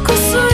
uykusu